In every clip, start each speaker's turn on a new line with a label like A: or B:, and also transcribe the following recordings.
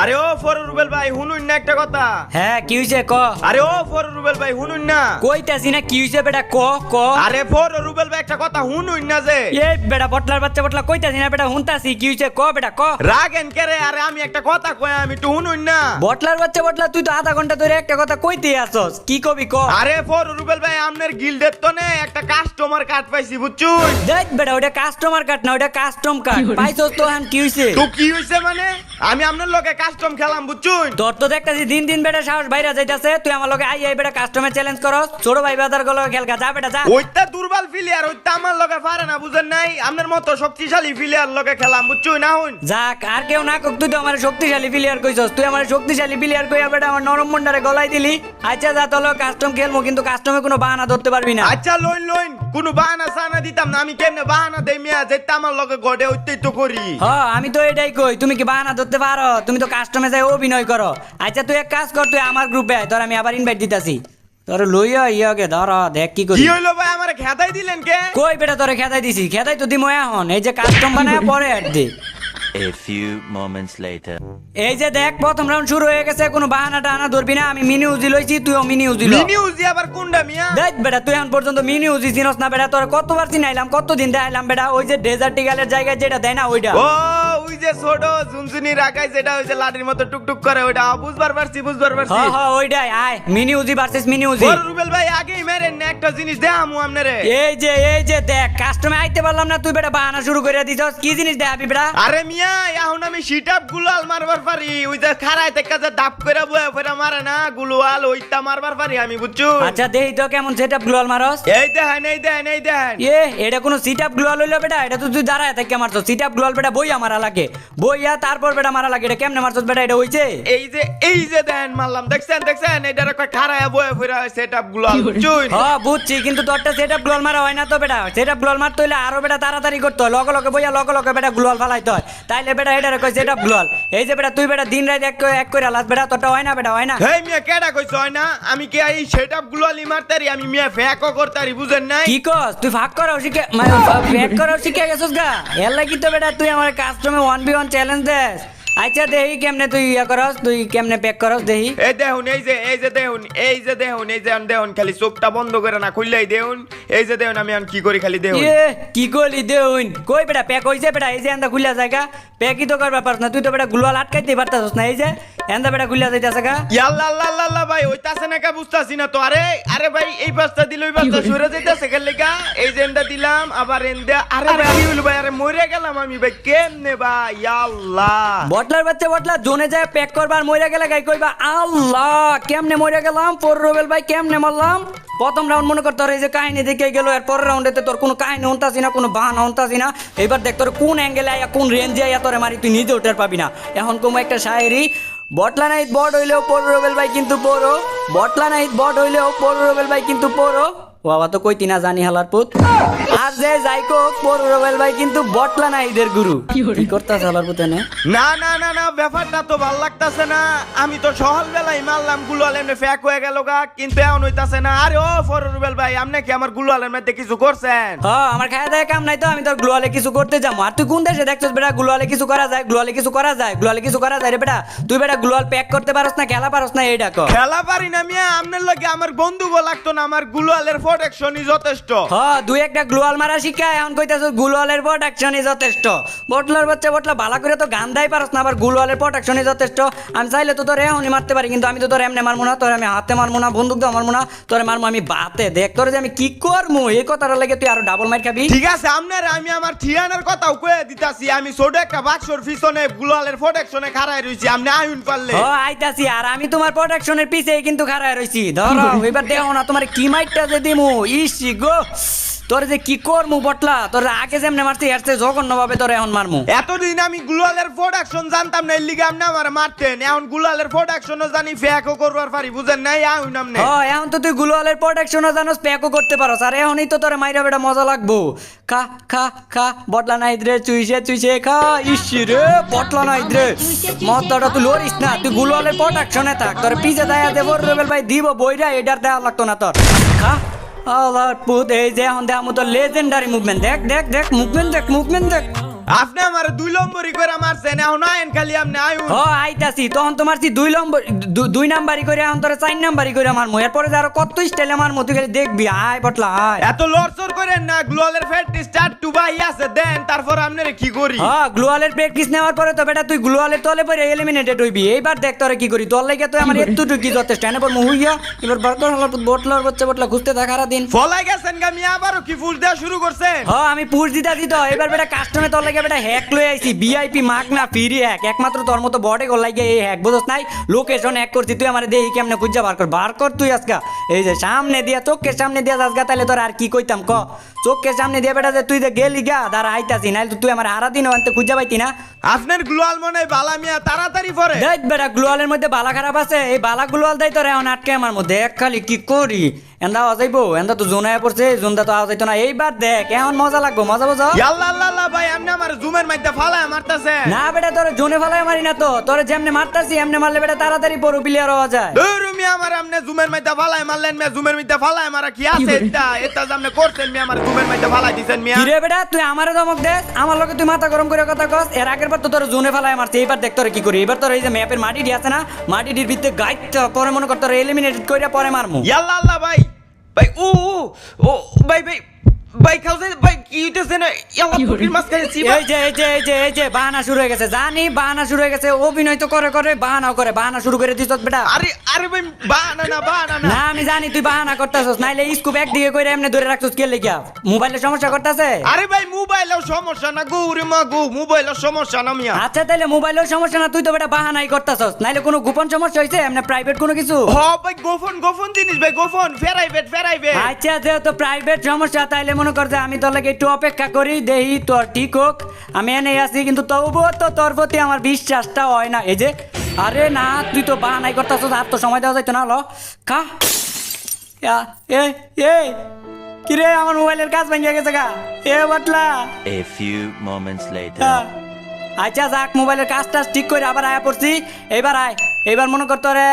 A: আরে ও ফরুল রুবেল ভাই হুনুন না একটা কথা।
B: হ্যাঁ কি হইছে ক?
A: আরে ও ফরুল রুবেল ভাই হুনুন না।
B: কইতাছি না কি হইছে বেটা ক ক?
A: আরে ফরুল রুবেল ভাই একটা কথা হুনুন না যে।
B: এ বেটা বটলার বাচ্চা বটলা কইতাছি না বেটা হুনতাছি কি হইছে ক বেটা ক?
A: রাগেন কে রে? আরে আমি একটা কথা কই আমি একটু হুনুন না।
B: বটলার বাচ্চা বটলা তুই তো আধা ঘণ্টা ধরে একটা কথা কইতেই আসছস কি কবি ক?
A: আরে ফরুল রুবেল ভাই আপনার গিল্ডের তো নে একটা কাস্টমার কার্ড পাইছি বুঝছুন?
B: দেখ বেটা ওটা কাস্টমার কার্ড না ওটা কাস্টম কার্ড পাইছস তো হান কি হইছে?
A: তো কি হইছে মানে? আমি আপনার লগে কাস্টম খেলাম বুঝছুন
B: তোর তো দেখতাছি দিন দিন বেটা সাহস বাইরে যাইতাছে তুই আমার লগে আই আই বেটা কাস্টমার চ্যালেঞ্জ করস ছোট ভাই বাজারগুলো খেলকা যা বেটা যা।
A: ওইটা দুর্বল প্লেয়ার ওইটা আমার লগে পারে না বুঝেন নাই? আপনার মতো শক্তিশালী প্লেয়ার লগে খেলাম বুঝছুন না হুন
B: যাক আর কেউ না কক তুই তো আমার শক্তিশালী প্লেয়ার কইছস। তুই আমার শক্তিশালী প্লেয়ার কইয়া বেটা আমার নরম মন্ডারে গলাই দিলি। আচ্ছা যা তোলো কাস্টম খেলব কিন্তু কাস্টমে কোনো বাহানা ধরতে পারবি না।
A: আচ্ছা লইন লইন কোনো বাহানা সানা দিতাম না আমি কেমনে বাহানা দেই মিয়া? যেটা আমার লগে গড়ে ওইটাই তো করি।
B: হ আমি তো এটাই কই তুমি কি বাহানা ধরতে পারো? তুমি তো কাস্টমে যাই অভিনয় করো। আচ্ছা তুই এক কাজ কর তুই আমার গ্রুপে আয় তোর আমি আবার ইনভাইট দিতাছি। তোর লইয়া ইয়াকে ধর দেখ কি করি।
A: কি হইল ভাই আমারে খেদাই দিলেন কে?
B: কই বেটা তোরে খেদাই দিছি? খেদাই তো দিমো হন এই যে কাস্টম বানায় পরে আর দে
C: A few moments later.
B: এই যে দেখ প্রথম রাউন্ড শুরু হয়ে গেছে কোনো বাহানা টাহানা ধরবি না আমি মিনি উজি লইছি তুইও মিনি উজি ল।
A: মিনি উজি আবার কোনটা মিয়া?
B: দেখ বেটা তুই এখন পর্যন্ত মিনি উজি চিনস না বেটা তোর কতবার চিনাইলাম কতদিন দেখাইলাম বেটা ওই যে ডেজার্ট টিগালের জায়গায় যেটা দেয় না ওইটা।
A: ও ওই যে ছোট ঝুনঝুনি রাখাই যেটা ওই যে লাঠির মতো টুকটুক করে ওইটা। বুঝবার পারছি বুঝবার পারছি।
B: হ ওইটাই আয় mini Uzi versus mini Uzi
A: Rubel ভাই আগেই মেরেন না একটা জিনিস দেখামু আপনারে
B: এই যে এই যে দেখ কাস্টমে আইতে পারলাম না তুই বেটা বাহানা শুরু করে দিছস কি জিনিস দেখাবি বেটা?
A: আরে মিয়া এখন আমি সিটাপ গুলাল মারবার পারি। ওই যে খাড়াই থেকে যে দাপ করে বয়ে ফেরা মারে না গুলওয়াল ওইটা মারবার পারি আমি বুঝছ?
B: আচ্ছা দেই তো কেমন সেটআপ গ্লোয়াল মারস।
A: এই দেখেন এই দেখেন এই দেখেন।
B: এ এটা কোনো সিটআপ গ্লোয়াল হইল বেটা? এটা তো তুই দাঁড়ায় থেকে মারছস। সিটআপ গ্লোয়াল বেটা বইয়া মারা লাগে। বইয়া তারপর বেটা মারা লাগে। এটা কেমনে মারছস বেটা? এটা হইছে?
A: এই যে এই যে দেখেন মারলাম। দেখছেন দেখছেন? এটার একটা খাড়াই বয়ে ফেরা সেটআপ গুলাল বুঝছ?
B: কিন্তু তোরটা সেটআপ গ্লোয়াল মারা হয় না তো বেটা। সেটআপ গ্লোয়াল মারতে হইলে আরও বেটা তাড়াতাড়ি করতে হয়। লগে লগে বইয়া লগে লগে বেটা গ্লোয়াল ফালাইতে হয়। তাইলে বেটা এটা কইছে এটা ভুল। এই যে বেটা তুই বেটা দিন রাত এক কই এক করে আলাস বেটা তোটা হয় না বেটা হয় না?
A: হেই মিয়া কেডা কইছ হয় না? আমি কি এই সেটআপ গুলালি মারতারি? আমি মিয়া ফেক করতারি বুঝেন নাই?
B: কি কস? তুই ভাগ করাও শিখে মানে ব্যাক করাও শিখে গেছস গা? এর লাগি তো বেটা তুই আমার কাস্টমে ওয়ান বি ওয়ান চ্যালেঞ্জ দেস। আচ্ছা দেহি কেমনে তুই ইয়া করস? তুই কেমনে প্যাক করস দেহি?
A: এই দেখুন এই যে এই যে দেখুন এই যে দেখুন এই যে দেখুন খালি চোখটা বন্ধ করে না খুললেই দেখুন। এই যে দেখুন আমি কি করি খালি দেখুন।
B: এ কি করলি দেউন কই বেটা প্যাক হইছে বেটা? এই যে আন্দা খুললা জায়গা। প্যাকই তো করবা পারছ না তুই তো বেটা গুলাল আটকাইতে পারতাছস না এই যে। এন্দা বেটা খুলিয়া যাইতাছে গা।
A: ইয়াল্লা আল্লাহ আল্লাহ আল্লাহ ভাই ওইতাছে না কা বুঝতাছি না তো। আরে আরে ভাই এই পাঁচটা দিল ওই পাঁচটা সরে যাইতাছে গেল লেগা। এই যে এন্দা দিলাম আবার এন্দা আরে ভাই হইল ভাই আরে মরে গেলাম আমি ভাই কেমনে ভাই
B: বটলার বাচ্চা বটলা জোনে যায় প্যাক করবার মইরা গেলে গাই কইবা আল্লাহ কেমনে মইরা গেলাম? পর রবেল ভাই কেমনে মরলাম? প্রথম রাউন্ড মনে কর তোর এই যে কাহিনী দেখে গেল এর পরের রাউন্ডেতে তোর কোনো কাহিনী হন্তাছি না কোনো বাহানা হন্তাছি না। এবার দেখ তোর কোন অ্যাঙ্গেলে আয়া কোন রেঞ্জে আয়া তোরে মারি তুই নিজে ওঠার পাবি না। এখন কোনো একটা শায়েরি বটলা নাইট বট হইলেও পর রবেল ভাই কিন্তু পড়ো বটলা নাইট বট হইলেও পর রবেল ভাই কিন্তু ও বাবা তো কইতি না জানি হালার পুত। আর যে যাই কোক পর রবেল ভাই কিন্তু বটলা না ঈদের গুরু। কি করতাছ হালার পুত এনে?
A: না না না না ব্যাপারটা তো ভালো লাগতাছে না। আমি তো সহল বেলায় মারলাম গুলাল এমনি ফেক হয়ে গেল গা কিন্তু এখন হইতাছে না। আরে ও ফররুবেল ভাই আপনি কি আমার গুলালের মধ্যে কিছু করছেন?
B: হ আমার খায় দেয় কাম নাই তো আমি তোর গ্লোয়ালে কিছু করতে যাব। আর তুই কোন দেশে দেখছিস বেটা? গ্লোয়ালে কিছু করা যায় গ্লোয়ালে কিছু করা যায় গ্লোয়ালে কিছু করা যায় রে বেটা। তুই বেটা গ্লোয়াল প্যাক করতে পারস না খেলা পারস না এইটা কর
A: খেলা পারি না মিয়া আপনার লগে আমার বন্ধুগো লাগতো না আমার গুলালের প্রোটেকশনই যথেষ্ট।
B: হ দুই একটা গ্লোয়াল মারা শিখা এখন কইতাছ গ্লোয়ালের প্রোটেকশনই যথেষ্ট। বটলার বাচ্চা বটলা ভালো করে তো গান দাই পারস না আবার গ্লোয়ালের প্রোটেকশনই যথেষ্ট। আমি চাইলে তো তোর এখনই মারতে পারি কিন্তু আমি তো তোর এমনি মারমু না তোর আমি হাতে মারমু না বন্দুক দিয়ে মারমু না তোর মারমু আমি বাতে। দেখ তোর যে আমি কি করমু এই কথাটা লাগে তুই আরও ডাবল মার খাবি।
A: ঠিক আছে আপনার আমি আমার ঠিয়ানার কথাও কয়ে দিতাছি আমি ছোট একটা বাক্সর পিছনে গুলালের প্রোটেকশনে খাড়াই রইছি আপনি আইন পারলে
B: ও আইতাছি আর আমি তোমার প্রোটেকশনের পিছে কিন্তু খাড়াই রইছি। ধরো এবার দেখো না তোমার কি মাইটটা যে দিমু ইসি গো। তোর যে কি করমু বটলা? তোর আগে যেমনে মারছি এর চেয়ে জঘন্য ভাবে তোর এখন মারমু।
A: এতদিন আমি গুলালের প্রোডাকশন জানতাম না লিগে আপনি আমার মারতেন। এখন গুলালের প্রোডাকশনও জানি ফেকও করবার পারি বুঝেন নাই? আইন আপনি
B: ও এখন তো তুই গুলোয়ালের প্রোটেকশনও জানোস প্যাকও করতে পারোস। আর এখনই তো তোর মাইরা বেটা মজা লাগবো। খা খা খা বটলা নাই রে চুইছে চুইছে খা ইসি রে বটলা নাই রে। মতটা তুই লরিস না তুই গুলোয়ালের প্রোটেকশনে থাক। তোর পিছে দায়া দেবো রেবেল ভাই দিব বইরা এটার দেয়া লাগতো না তোর। খা আল্লাহর পুত এই যে এখন দেখ লেজেন্ডারি মুভমেন্ট দেখ দেখ দেখ মুভমেন্ট দেখ মুভমেন্ট দেখ
A: আপনি আমার দুই নম্বরই করে মারছেন এখন আইন খালি আপনি আয়ুন
B: হ আইতাছি তখন তোমার সি দুই নম্বর দু- দুই নাম্বারই করে এখন তোর চার নাম্বারই করে আমার মুখ এরপরে আরও কত স্টাইলে আমার মতো খালি দেখবি আয় বটলা আয়।
A: এত লড়চড় করেন না গ্লোয়ালের ফ্যাট স্টার্ট টু বাই আছে দেন তারপর আপনারে কি করি?
B: হ্যাঁ গ্লোয়ালের প্র্যাকটিস নেওয়ার পরে তো বেটা তুই গ্লোয়ালের তলে পরে এলিমিনেটেড হইবি। এইবার দেখ তোরে কি করি তোর লাগে তুই আমার এতটুকু যথেষ্ট। এনে পর মুহুইয়া এবার বর্তমান হলার বটলার বচ্চা বটলা খুঁজতে থাকা দিন
A: ফলাই গেছেন গা মিয়া আবারও কি ফুল দেওয়া শুরু করছেন?
B: হ আমি পুষ দিতা দিত এবার বেটা কাস্টমে তোর লাগে বেটা হ্যাক লই আইছি ভিআইপি মাক না ফ্রি হ্যাক একমাত্র তোর মতো বডে গোল লাগে এই হ্যাক বুঝছ নাই? লোকেশন হ্যাক করছি তুই আমার দেহি কেমনে খুঁজা বার কর? বার কর তুই আজকা এই যে সামনে দিয়া চোখের সামনে দিয়া আজকা তাহলে তোর আর কি কইতাম ক? চোখের সামনে দিয়া বেটা যে তুই যে গেলি গা দাঁড়া আইতাছি নাইলে তুই আমার হারা দিন আনতে খুঁজা পাইতি না।
A: আপনার গ্লোয়াল মনে বালা মিয়া তাড়াতাড়ি পরে।
B: দেখ বেটা গ্লোয়ালের মধ্যে বালা খারাপ আছে এই বালা গ্লোয়াল দেয় তোর এখন আটকে আমার মধ্যে এক খালি কি করি? এন্দা অজাইবো এন্দা তো জোনায় পড়ছে জোনদা তো আজাইতো না। এইবার দেখ এখন মজা লাগবো মজা বোঝো?
A: আল্লাহ আল্লাহ আল্লাহ ভাই আপনি আমার জুমের মধ্যে ফালা মারতাছে।
B: না বেটা তোর জোনে ফালায় মারি না তো তোর যেমনে মারতাছি এমনে মারলে বেটা তাড়াতাড়ি পড়ু প্লেয়ার হওয়া যায়।
A: মিয়া আমার আপনি জুমের মধ্যে ফালায় মারলেন মিয়া জুমের মধ্যে ফালায় মারা কি আছে? এটা এটা যে করছেন মিয়া আমার জুমের মধ্যে ফালাই দিছেন মিয়া।
B: কিরে বেটা তুই আমারে ধমক দেস আমার লগে তুই মাথা গরম করে কথা কস। এর আগের বার তো তোর জোনে ফেলায় মারছে এইবার দেখ তোর কি করি। এবার তোর এই যে ম্যাপের মাটি ডি আছে না মাটিটির ভিতরে গাইতে পরে মনে কর তোর এলিমিনেটেড কইরা পরে মারমু।
A: ইয়াল্লা আল্লাহ ভাই ভাই ও ও ভাই ভাই ভাই খাওছে ভাই কি হইতেছে না ইয়াল্লা পুকির মাছ খাইছি
B: এই যে এই যে এই যে এই যে বাহানা শুরু হয়ে গেছে। জানি বাহানা শুরু হয়ে গেছে অভিনয় তো করে করে বাহানাও করে। বাহানা শুরু করে দিছ বেটা।
A: আরে আরে ভাই বানা না বানা না।
B: না আমি জানি তুই বাহানা করতেছস নাইলে স্কুপ একদিকে কইরা এমনি ধরে রাখছস কে লেগিয়া? মোবাইলের সমস্যা করতেছে?
A: আরে ভাই মোবাইলেও সমস্যা না গো রে মা গো মোবাইলেও সমস্যা না মিয়া।
B: আচ্ছা তাহলে মোবাইলের সমস্যা না তুই তো বেটা বাহানাই করতেছস। নাইলে কোনো গোপন সমস্যা হইছে? এমনি প্রাইভেট কোনো কিছু?
A: হ ভাই গোফন গোফন জিনিস ভাই গোফন ফেরাইবেট ফেরাইবেট
B: আচ্ছা যেহেতু প্রাইভেট সমস্যা তাইলে মনে কর যে আমি তোর লাগে একটু অপেক্ষা করি দেহি তোর ঠিক হোক। আমি এনে আছি কিন্তু তবুও তো তোর প্রতি আমার বিশ্বাসটা হয় না। এই যে আরে না তুই তো বাহানাই করতেছস আর তো সময় দেওয়া যাইতো না হলো ইয়া, এ এ কিরে আমার মোবাইলের কাজ ভেঙে গেছে গা। A Batla.
C: Few moments later.
B: হ্যাঁ। আচ্ছা যাক মোবাইলের কাজ টাজ ঠিক করে আবার আয়া পড়ছি। এবার আয়। এবার মনে কর তোরে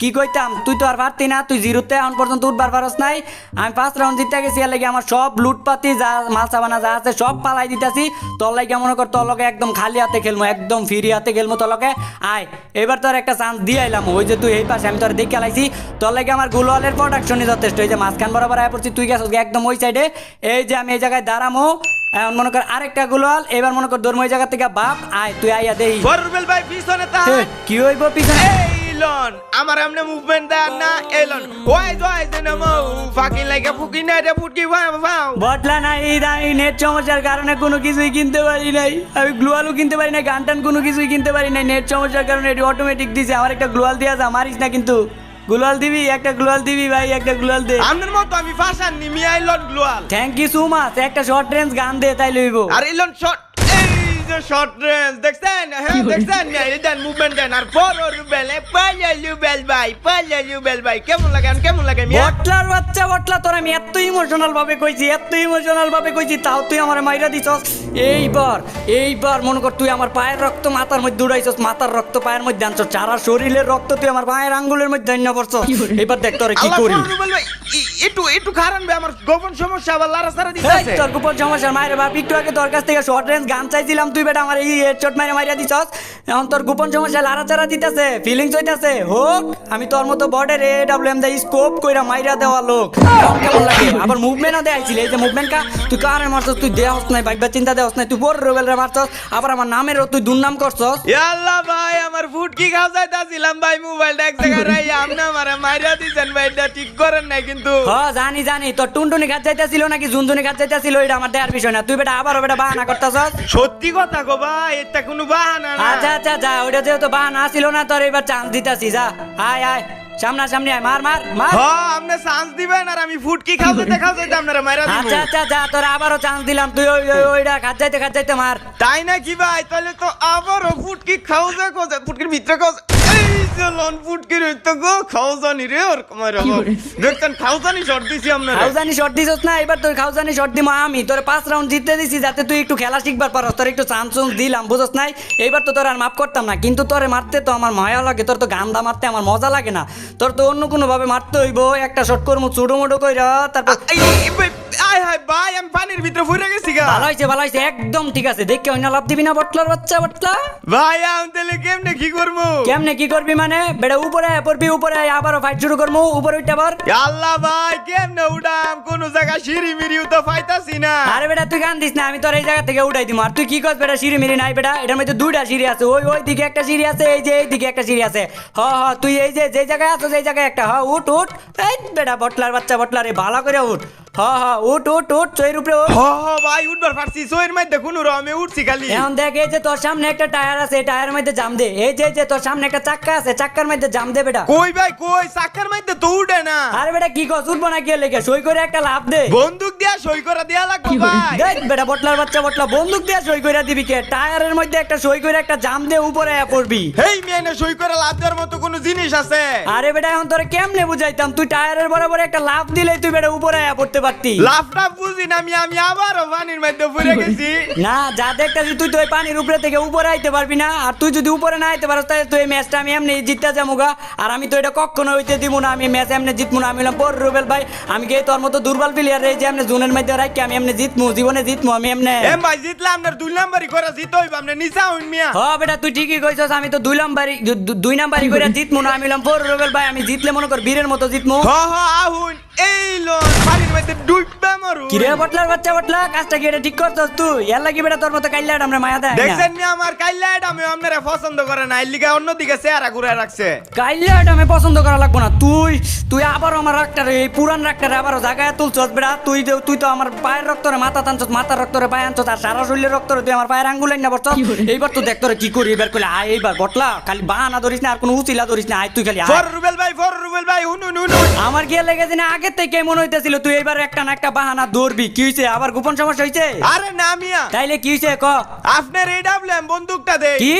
B: কি কইতাম? তুই তো আর পারতি না তুই জিরোতে এখন পর্যন্ত উঠবার পারস নাই। আমি পাঁচ রাউন্ড জিতে গেছি এর লাগে আমার সব লুটপাতি যা মাল সাবানা যা আছে সব পালাই দিতেছি। তোর লাগে মনে কর তোর লগে একদম খালি হাতে খেলব একদম ফ্রি হাতে খেলব তোর লগে। আয় এবার তোর একটা চান্স দিয়ে আইলাম ওই যে তুই এই পাশে আমি তোর দেখে আলাইছি। তোর লাগে আমার গুলোয়ালের প্রোডাকশনই যথেষ্ট। এই যে মাঝখান বরাবর আয় পড়ছি তুই গেছিস একদম ওই সাইডে এই যে আমি এই জায়গায় দাঁড়ামো এখন মনে কর আরেকটা গুলোয়াল এবার মনে কর ধর্ম ওই জায়গা থেকে। বাপ আয় তুই আইয়া দেই।
A: ভাই পিছনে
B: কি হইব পিছনে?
A: এইলন আমার এমনি মুভমেন্ট দেন না এইলন ওই জয় দেন মো ফাকিং ফুকি না রে ফুটকি ভাও
B: বটলা নাই এই দামি নেট সমস্যার কারণে কোনো কিছুই কিনতে পারি নাই। আমি গ্লোয়ালও কিনতে পারি না গান টান কোনো কিছুই কিনতে পারি নাই। নেট সমস্যার কারণে এটি অটোমেটিক দিছে। আমার একটা গ্লোয়াল দিয়া যা মারিস না কিন্তু। গ্লোয়াল দিবি একটা গ্লোয়াল দিবি ভাই একটা গ্লোয়াল দে।
A: আপনার মতো আমি ফাঁসান নি মি আইলন গ্লোয়াল
B: থ্যাংক ইউ সো মাচ একটা শর্ট রেঞ্জ গান দে তাই লইব।
A: আর এলন শট এই যে শর্ট রেঞ্জ দেখছেন? হ্যাঁ দেখছেন? এই দেন মুভমেন্ট দেন। আর ফর রুবেল পালে লুবেল ভাই পালে লুবেল ভাই। কেমন লাগে? আর কেমন লাগে মিয়া?
B: বটলার বাচ্চা বটলা তোর আমি এত ইমোশনাল ভাবে কইছি এত ইমোশনাল ভাবে কইছি তাও তুই আমার মাইরা দিছস? এইবার এইবার মনে কর তুই আমার পায়ের রক্ত মাথার মধ্যে উড়াইছস মাথার রক্ত পায়ের মধ্যে আনছস সারা শরীরের রক্ত তুই আমার পায়ের আঙ্গুলের মধ্যে আইনা পড়ছস। এবার দেখ তোরে কি করি।
A: একটু একটু খারান ভাই আমার গোপন সমস্যা আবার লারা সারা দিতেছে।
B: তোর গোপন সমস্যা মায়ের বাপ একটু আগে তোর কাছ থেকে শর্ট রেঞ্জ গান চাইছিলাম তুই বেটা আমার এই হেডশট মাইরে মাইরা দিছস। এখন তোর গোপন সমস্যা লারা চারা দিতেছে ফিলিংস হইতাছে। হোক আমি তোর মতো border A W M the scope কইরা মাইরা দেওয়া লোক। কেমন লাগে? আবার মুভমেন্টও দেখাইছিল এই যে মুভমেন্ট কা তুই কারে মারছস? তুই দেহস নাই বাইবা চিন্তা দেহস নাই তুই বড় রোবেল রে মারছস। আবার আমার নামের তুই দুর্নাম করছস।
A: ইয়াল্লা ভাই আমার ফুটকি খাও যাইতাছিলাম ভাই মোবাইলটা এক জায়গায় রাই আপনি আমারে মাইরা দিছেন ভাই এটা ঠিক করেন নাই কিন্তু।
B: জানি জানি। তোর টুনটুনি খাত যাইতাছিল নাকি জুনজুনি খাত যাইতাছিল? এটা আমার দেয়ার বিষয় না। তুই বেটা আবারও বেটা বাহানা করতাছস?
A: সত্যি কথা গো ভাই এটা কোনো বাহানা না।
B: আচ্ছা আচ্ছা যা ওটা যেহেতু বাহানা ছিল না তোর এবার চান্স দিতাছি যা। আয় আয় সামনা সামনে আয়। মার মার মার।
A: হ আপনি চান্স দিবেন আর আমি ফুটকি খাও যাইতে খাও যাইতে আপনারা মাইরা দিব
B: আচ্ছা আচ্ছা যা তোর আবারও চান্স দিলাম। তুই ওই ওই ওইটা খাত যাইতে খাত যাইতে মার।
A: তাই না কি ভাই? তাহলে তো আবারও ফুটকি খাও যা খাও ফুটকির ভিতরে লন ফুটকির হইতো গো খাও রে ওর মাইরা দেখছেন খাও জানি দিছি আপনারা।
B: খাউজানি শট দিছস না এবার তোর খাউজানি শট দিমা আমি। তোর পাঁচ রাউন্ড জিততে দিছি যাতে তুই একটু খেলা শিখবার পারস। তোর একটু চান্স দিলাম বুঝস নাই? এবার তো তোর আর মাফ করতাম না কিন্তু তোরে মারতে তো আমার মায়া লাগে তোর তো গান্দা মারতে আমার মজা লাগে না। তোর তো অন্য কোনো ভাবে মারতে হইব একটা শট করব চুডো মুডো কইরা তারপর
A: হাই হাই ভাই আমি পানির ভিতরে ফুরে গেছি গা।
B: ভালো হয়েছে ভালো হয়েছে একদম ঠিক আছে। দেখে অন্য লাভ দিবি না বটলার বাচ্চা বটলা।
A: ভাই আমি তাহলে কেমনে কি করব?
B: কেমনে কি করবি মানে? বেটা উপরে আয়, পড়বি উপরে আয়, আবারও ফাইট শুরু করব উপরে উঠতে আবার।
A: আল্লাহ ভাই কেমনে উঠাম কোন জায়গা সিঁড়ি মিরিও তো পাইতাছি না।
B: আরে বেটা তুই গান দিস না আমি তোর এই জায়গা থেকে উঠাই দিব আর তুই কি করছ বেটা সিঁড়ি মিরি নাই বেটা? এটার মধ্যে দুইটা সিঁড়ি আছে ওই ওই দিকে একটা সিঁড়ি আছে এই যে এই দিকে একটা সিঁড়ি আছে। হ হ তুই এই যে যে জায়গায় আছো সেই জায়গায় একটা। হ উঠ উঠ। এই বেটা বটলার বাচ্চা বটলার এই ভালো করে উঠ। হ হ উঠ উঠ উঠ চৈর উপরে উঠ।
A: হ হ ভাই উঠবার পারছি। সইয়ের মধ্যে কোনো রমে উঠছি খালি।
B: এখন দেখ এই যে তোর সামনে একটা টায়ার আছে এই টায়ারের মধ্যে জাম দে। এই যে যে তোর সামনে একটা চাক্কা আছে চাক্কার মধ্যে জাম দে বেটা।
A: কই ভাই কই? চাকার মধ্যে তো উঠে না।
B: আরে বেটা কি কস? উঠবো না গিয়ে লেগে? সই করে একটা লাভ দে।
A: বন্দুক দিয়া সই করে দেয়া লাগবো ভাই।
B: দেখ বেটা বটলার বাচ্চা বটলা বন্দুক দিয়ে সই করে দিবি কে? টায়ারের মধ্যে একটা সই করে একটা জাম দে উপরে আয়া পড়বি।
A: মেনে সই করে লাভ দেওয়ার মতো কোনো জিনিস আছে?
B: আরে বেটা এখন তোরে কেমনে বুঝাইতাম? তুই টায়ারের বরাবর একটা লাভ দিলে তুই বেটা উপরে আয়া পড়তে পারতি।
A: লাভটা বুঝি না আমি আমি আবারও পানির মধ্যে পড়ে গেছি।
B: না যা দেখতাছি তুই তো ওই পানির উপরে থেকে উপরে আইতে পারবি না। আর তুই যদি উপরে না আইতে পারস তাহলে তুই এই ম্যাচটা আমি এমনি জিততে যাব গা। আর আমি তো এটা কখনো হইতে দিব না আমি ম্যাচ এমনি জিতবো না। আমি হলাম পর রুবেল ভাই আমি কে তোর মতো দুর্বল প্লেয়ার রে যে এমনি জোনের মধ্যে রাখি আমি এমনি জিতমু জীবনে জিতমু আমি এমনি?
A: এম ভাই জিতলাম আপনার দুই নাম্বারই করে জিত হইব আপনি নিচা হইন মিয়া।
B: হ বেটা তুই ঠিকই কইছস আমি তো দুই নাম্বারই দুই নাম্বারই করে জিতমু না। আমি হলাম পর রুবেল ভাই আমি জিতলে মনে কর বীরের মতো জিতমু।
A: হ হ আহুন এই লো পানির মধ্যে ডুববে মরু
B: কিরে বটলার বাচ্চা বটলা কাজটা কি এটা ঠিক করছস তুই? এর লাগি বেটা তোর মতো কাইল্লা আমরা মায়া দেয়
A: দেখছেন নি আমার কাইলা আমি আপনারা পছন্দ করে না। এর লিগে অন্যদিকে চেহারা ঘুরে রাখছে।
B: কাইল্লা আমি পছন্দ করা লাগবো না। তুই তুই আবার আমার রাক্তারে এই পুরান রাক্তারে আবারও জায়গায় তুলছস বেটা। তুই তুই তো আমার পায়ের রক্তরে মাথা টানছস মাথার রক্তরে পায়ে আনছস আর সারা শরীরের রক্তরে তুই আমার পায়ের আঙ্গুল না পড়ছস এইবার তো দেখ তোরে কি করি এবার কইলে আয় এইবার বটলা খালি বাহানা ধরিস না আর কোনো উচিলা ধরিস না আয় তুই খালি
A: ফর রুবেল ভাই ফর রুবেল ভাই
B: আমার গিয়ে লেগেছে না আগের থেকে মনে হইতেছিল তুই এবার একটা না একটা বাহানা ধরবি। কি হইছে? আবার গোপন সমস্যা হইছে?
A: আরে না মিয়া।
B: তাইলে কি হইছে? ক।
A: আপনার এডব্লিউএম বন্দুকটা দে
B: কি?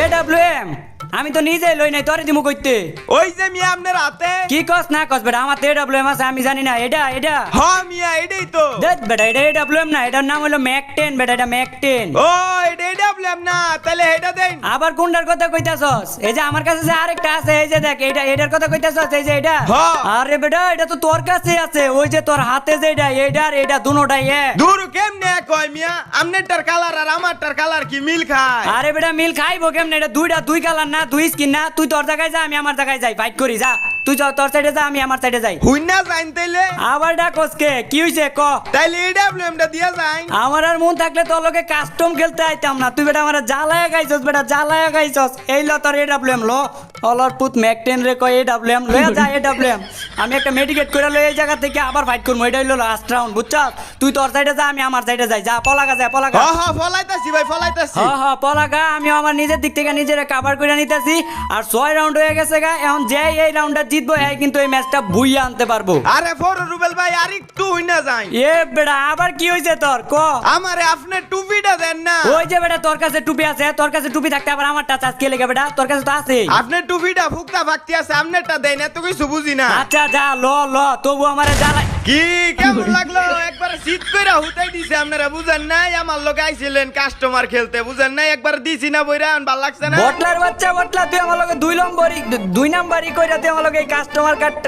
B: এ ডাব্লিউ এম আমি তো নিজে লই নাই তোরে দিমু কইতে।
A: ওই যে মিয়া আপনার হাতে।
B: কি কস না কস বেটা আমার তো এ ডাব্লিউ এম আছে আমি জানি না এটা এটা।
A: হ মিয়া এটাই তো।
B: দেখ বেটা এটা এ ডাব্লিউ এম না এটার নাম হলো ম্যাক টেন বেটা এটা ম্যাক টেন
A: ও এটাই ডাবলেম না তাহলে এটা দেন।
B: আবার কোনটার কথা কইতাছস এই যে আমার কাছে যে আরেকটা আছে এই যে দেখ এটা এটার কথা কইতাছস এই যে এটা।
A: হ্যাঁ।
B: আরে বেটা এটা তো তোর কাছে আছে ওই যে তোর হাতে যে এটা এটা আর এটা দুনোটাই এক।
A: দূর কেমনে কয় মিয়া? আমনেরটার কালার আর আমারটার কালার কি মিল খায়?
B: আরে বেটা মিল খাইবো কেমনে? এটা দুইটা দুই কালার না দুই স্কিন না তুই তোর জায়গায় যা আমি আমার জায়গায় যাই। ফাইট করি যা। তুই যা তোর সাইডে যা আমি আমার সাইডে যাই।
A: হুই না যাইন তাইলে।
B: আবার ডাকস কে? হইছে? ক?
A: তাইলে এই ডাবলেমটা দিয়া যাইন।
B: আমার আর মন থাকলে তোর লোকে কাস্টম খেলতে আইতাম না। তুই বেটা আমার জ্বালায় গাইছস বেটা জ্বালায় গাইছস। এই ল তোর এ ডাব্লিউ লো। অলর পুত ম্যাকটেন রে কয় এ ডাব্লিউ এম লয়ে যা এ ডাব্লিউ আমি একটা মেডিকেট করে লই এই জায়গা থেকে আবার ফাইট করব এটা হইল লাস্ট রাউন্ড বুঝছস? তুই তোর সাইডে যা আমি আমার সাইডে যাই। যা পলাগা যা পলাগা।
A: হ হ ফলাইতাছি ভাই ফলাইতাছি।
B: হ হ পলাগা। আমি আমার নিজের দিক থেকে নিজের কাভার করে নিতেছি। আর ছয় রাউন্ড হয়ে গেছে গা। এখন যে এই রাউন্ডটা জিতবো এই কিন্তু এই ম্যাচটা বুইয়া আনতে পারব।
A: আরে ফর রুবেল ভাই আর একটু হুই না যাইন
B: এ বেড়া আবার কি হইছে তোর? ক?
A: আমারে আপনি টুপিটা দেন না।
B: ওই যে বেটা তোর কাছে টুপি আছে তোর কাছে টুপি থাকতে আবার আমারটা চাষ কে লেগে বেটা তোর কাছে তো আছে
A: আপনি টুপিটা ফুকতা ফাকতি আছে আপনারটা দেন এত কিছু বুঝি না।
B: আচ্ছা যা ল ল তবু আমার জ্বালা
A: কি কেমন লাগল? একবার শীত করে হুতাই দিছে, আপনারা বুঝেন নাই? আমার লোক আইছিলেন কাস্টমার খেলতে, বুঝেন নাই? একবার দিছি না বইরা ভালো লাগছে না?
B: বটলার বাচ্চা, বটলা, তুই আমার লগে দুই নম্বরই দুই নম্বরই কইরা তুই আমার লগে কাস্টমার কার্ড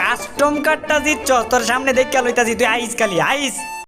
B: কাস্টম কার্ডটা দিচ্ছ তোর সামনে দেখ লইতাছি, তুই আইস খালি, আইস।